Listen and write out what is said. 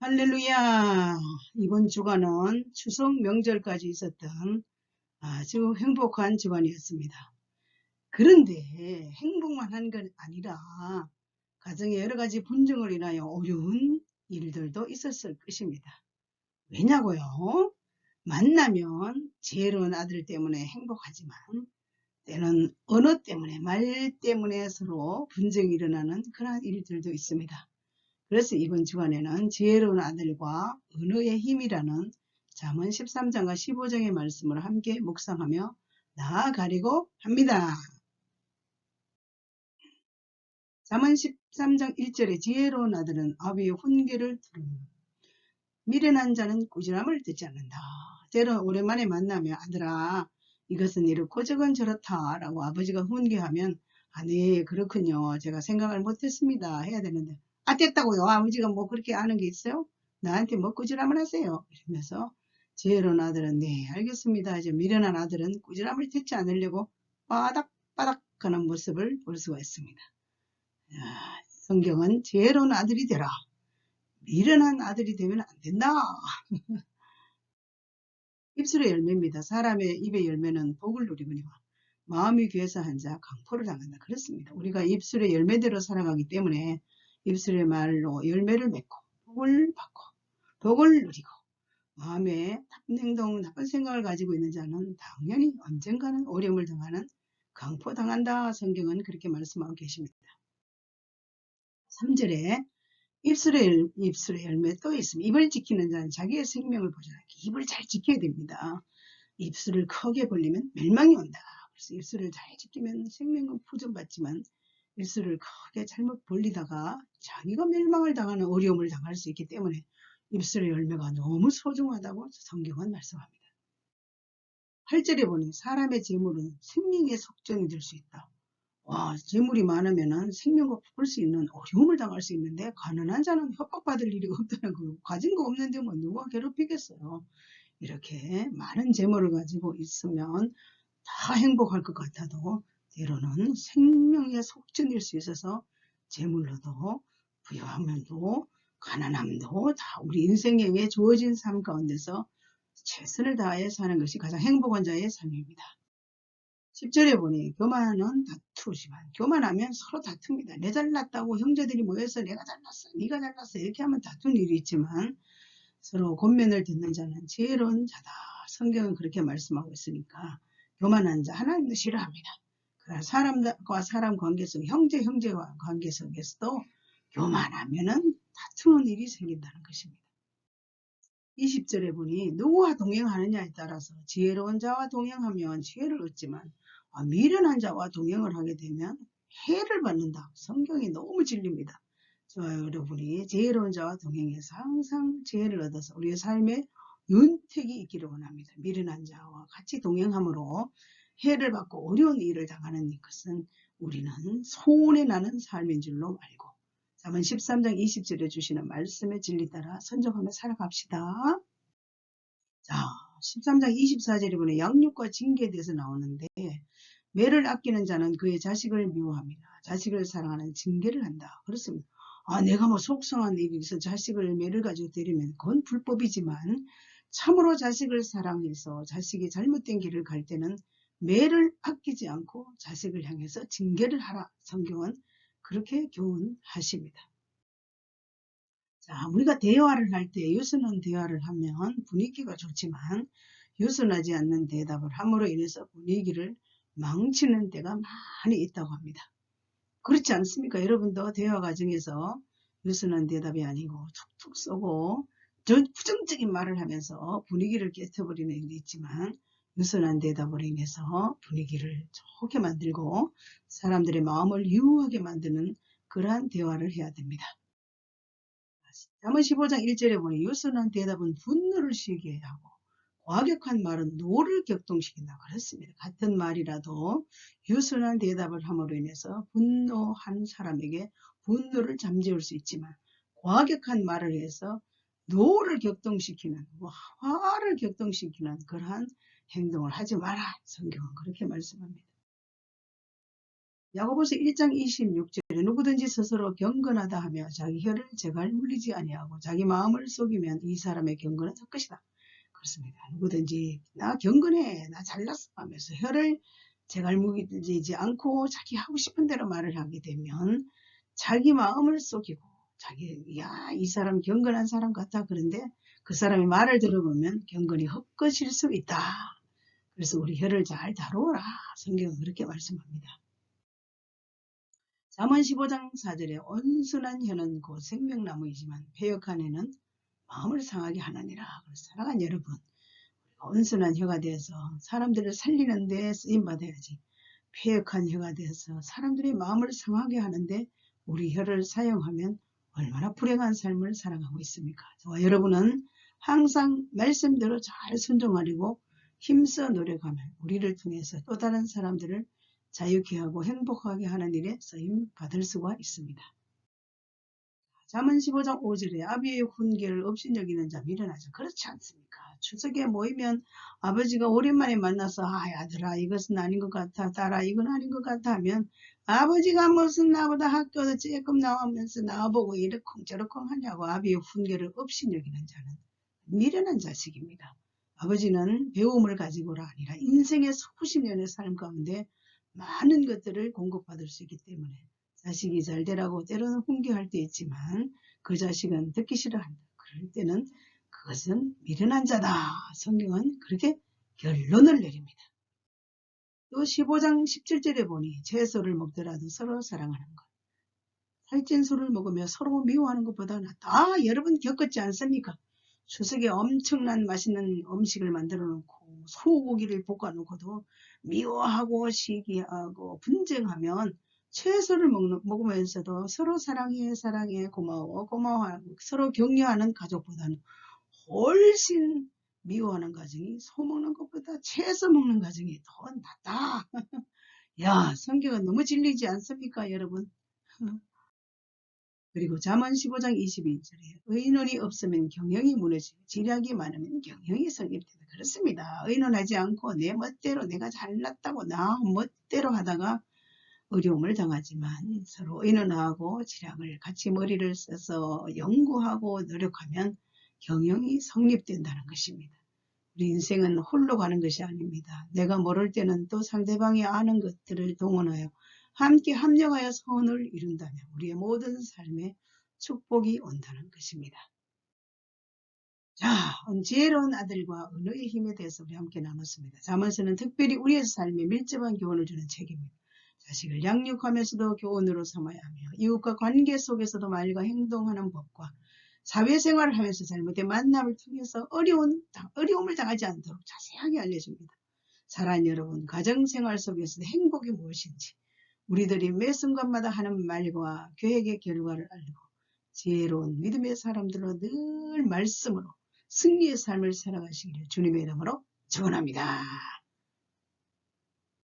할렐루야! 이번 주간은 추석 명절까지 있었던 아주 행복한 주간이었습니다. 그런데 행복만 한 건 아니라 가정에 여러 가지 분쟁을 인하여 어려운 일들도 있었을 것입니다. 왜냐고요? 만나면 지혜로운 아들 때문에 행복하지만 때는 언어 때문에 말 때문에 서로 분쟁이 일어나는 그러한 일들도 있습니다. 그래서 이번 주간에는 지혜로운 아들과 은혜의 힘이라는 잠언 13장과 15장의 말씀을 함께 묵상하며 나아가려고 합니다. 잠언 13장 1절에 지혜로운 아들은 아비의 훈계를 들으며 미련한 자는 꾸지람을 듣지 않는다. 때로 오랜만에 만나면 아들아 이것은 이렇고 저건 저렇다 라고 아버지가 훈계하면 아네 그렇군요 제가 생각을 못했습니다 해야 되는데 아 됐다고요. 아버지가 뭐 그렇게 아는 게 있어요? 나한테 뭐 꾸지람을 하세요? 이러면서 지혜로운 아들은 네 알겠습니다. 이제 미련한 아들은 꾸지람을 듣지 않으려고 빠닥빠닥 하는 모습을 볼 수가 있습니다. 성경은 지혜로운 아들이 되라. 미련한 아들이 되면 안 된다. 입술의 열매입니다. 사람의 입의 열매는 복을 누리거니와 마음이 귀해서 한자 강포를 당한다. 그렇습니다. 우리가 입술의 열매대로 살아가기 때문에 입술의 말로 열매를 맺고 복을 받고 복을 누리고 마음에 나쁜 행동, 나쁜 생각을 가지고 있는 자는 당연히 언젠가는 어려움을 당하는 강포당한다. 성경은 그렇게 말씀하고 계십니다. 3절에 입술의, 입술의 열매 또 있으면 입을 지키는 자는 자기의 생명을 보존하기 입을 잘 지켜야 됩니다. 입술을 크게 벌리면 멸망이 온다. 그래서 입술을 잘 지키면 생명은 보존받지만 입술을 크게 잘못 벌리다가 자기가 멸망을 당하는 어려움을 당할 수 있기 때문에 입술의 열매가 너무 소중하다고 성경은 말씀합니다. 8절에 보니 사람의 재물은 생명의 속전이 될 수 있다. 와, 재물이 많으면 생명과 바꿀 수 있는 어려움을 당할 수 있는데 가난한 자는 협박받을 일이 없다는 거 가진 거 없는데 뭐 누가 괴롭히겠어요. 이렇게 많은 재물을 가지고 있으면 다 행복할 것 같아도 때로는 생명의 속전일 수 있어서 재물로도 부여함도 가난함도 다 우리 인생에 주어진 삶 가운데서 최선을 다해 사는 것이 가장 행복한 자의 삶입니다. 10절에 보니 교만은 다투지만 교만하면 서로 다툽니다. 내 잘났다고 형제들이 모여서 내가 잘났어 네가 잘났어 이렇게 하면 다툰 일이 있지만 서로 권면을 듣는 자는 지혜로운 자다. 성경은 그렇게 말씀하고 있으니까 교만한 자 하나님도 싫어합니다. 그러나 사람과 사람 관계 속 형제 형제와 관계 속에서도 교만하면은 다투는 일이 생긴다는 것입니다. 20절에 보니 누구와 동행하느냐에 따라서 지혜로운 자와 동행하면 지혜를 얻지만 아, 미련한 자와 동행을 하게 되면 해를 받는다. 성경이 너무 진립니다. 저 여러분이 지혜로운 자와 동행해서 항상 지혜를 얻어서 우리의 삶에 윤택이 있기를 원합니다. 미련한 자와 같이 동행함으로 해를 받고 어려운 일을 당하는 것은 우리는 손해 나는 삶인 줄로 알고 잠언 13장 20절에 주시는 말씀의 진리 따라 선정하며 살아갑시다. 자, 13장 24절에 보면 양육과 징계에 대해서 나오는데 매를 아끼는 자는 그의 자식을 미워합니다. 자식을 사랑하는 징계를 한다. 그렇습니다. 아, 내가 뭐 속성한 일이 있어 자식을 매를 가지고 때리면 그건 불법이지만 참으로 자식을 사랑해서 자식이 잘못된 길을 갈 때는 매를 아끼지 않고 자식을 향해서 징계를 하라. 성경은 그렇게 교훈하십니다. 자, 우리가 대화를 할 때 유순한 대화를 하면 분위기가 좋지만 유순하지 않는 대답을 함으로 인해서 분위기를 망치는 때가 많이 있다고 합니다. 그렇지 않습니까? 여러분도 대화 과정에서 유순한 대답이 아니고 툭툭 쏘고 부정적인 말을 하면서 분위기를 깨트버리는 일이 있지만 유순한 대답으로 인해서 분위기를 좋게 만들고 사람들의 마음을 유하게 만드는 그러한 대화를 해야 됩니다. 잠언 15장 1절에 보니 유순한 대답은 분노를 쉬게 하고 과격한 말은 노를 격동시킨다 그랬습니다. 같은 말이라도 유순한 대답을 함으로 인해서 분노한 사람에게 분노를 잠재울 수 있지만 과격한 말을 해서 노를 격동시키는 뭐 화를 격동시키는 그러한 행동을 하지 마라. 성경은 그렇게 말씀합니다. 야고보서 1장 26절에 누구든지 스스로 경건하다 하며 자기 혀를 제갈 물리지 아니하고 자기 마음을 속이면 이 사람의 경건은 헛것이다. 그렇습니다. 누구든지 나 경건해 나 잘났어 하면서 혀를 제갈 물리지 않고 자기 하고 싶은 대로 말을 하게 되면 자기 마음을 속이고 자기 야 이 사람 경건한 사람 같아 그런데 그 사람의 말을 들어보면 경건이 헛것일 수 있다. 그래서 우리 혀를 잘 다루어라. 성경은 그렇게 말씀합니다. 잠언 15장 4절에 온순한 혀는 곧 생명나무이지만 폐역한 해는 마음을 상하게 하느니라. 사랑하는 여러분, 온순한 혀가 되어서 사람들을 살리는 데 쓰임 받아야지. 폐역한 혀가 되어서 사람들의 마음을 상하게 하는데 우리 혀를 사용하면 얼마나 불행한 삶을 살아가고 있습니까? 여러분은 항상 말씀대로 잘 순종하려고 힘써 노력하면 우리를 통해서 또 다른 사람들을 자유케 하고 행복하게 하는 일에 쓰임 받을 수가 있습니다. 잠언 15장 5절에 아비의 훈계를 업신여기는 자 미련하죠. 그렇지 않습니까? 추석에 모이면 아버지가 오랜만에 만나서 아 아들아 이것은 아닌 것 같아 딸아 이건 아닌 것 같아 하면 아버지가 무슨 나보다 학교도 조금 나오면서 나와보고 이렇쿵저렇쿵 하냐고 아비의 훈계를 업신여기는 자는 미련한 자식입니다. 아버지는 배움을 가지고라 아니라 인생의 수십 년의 삶 가운데 많은 것들을 공급받을 수 있기 때문에 자식이 잘 되라고 때로는 훈계할 때 있지만 그 자식은 듣기 싫어한다. 그럴 때는 그것은 미련한 자다. 성경은 그렇게 결론을 내립니다. 또 15장 17절에 보니 채소를 먹더라도 서로 사랑하는 것. 살찐 술을 먹으며 서로 미워하는 것보다 낫다. 아, 여러분 겪었지 않습니까? 추석에 엄청난 맛있는 음식을 만들어 놓고 소고기를 볶아 놓고도 미워하고 시기하고 분쟁하면 채소를 먹으면서도 서로 사랑해 사랑해 고마워 고마워하고 서로 격려하는 가족보다는 훨씬 미워하는 가정이 소 먹는 것보다 채소 먹는 가정이 더 낫다. 야 성경은 너무 질리지 않습니까 여러분? 그리고 잠언 15장 22절에 의논이 없으면 경영이 무너지고 지략이 많으면 경영이 성립된다. 그렇습니다. 의논하지 않고 내 멋대로 내가 잘났다고 나 멋대로 하다가 어려움을 당하지만 서로 의논하고 지략을 같이 머리를 써서 연구하고 노력하면 경영이 성립된다는 것입니다. 우리 인생은 홀로 가는 것이 아닙니다. 내가 모를 때는 또 상대방이 아는 것들을 동원하여 함께 합력하여 선을 이룬다면 우리의 모든 삶에 축복이 온다는 것입니다. 자, 지혜로운 아들과 은혜의 힘에 대해서 우리 함께 나눴습니다. 자문서는 특별히 우리의 삶에 밀접한 교훈을 주는 책입니다. 자식을 양육하면서도 교훈으로 삼아야 하며 이웃과 관계 속에서도 말과 행동하는 법과 사회생활을 하면서 잘못된 만남을 통해서 어려운, 어려움을 당하지 않도록 자세하게 알려줍니다. 사랑하는 여러분, 가정생활 속에서 행복이 무엇인지 우리들이 매 순간마다 하는 말과 계획의 결과를 알고 지혜로운 믿음의 사람들로 늘 말씀으로 승리의 삶을 살아가시기를 주님의 이름으로 축원합니다.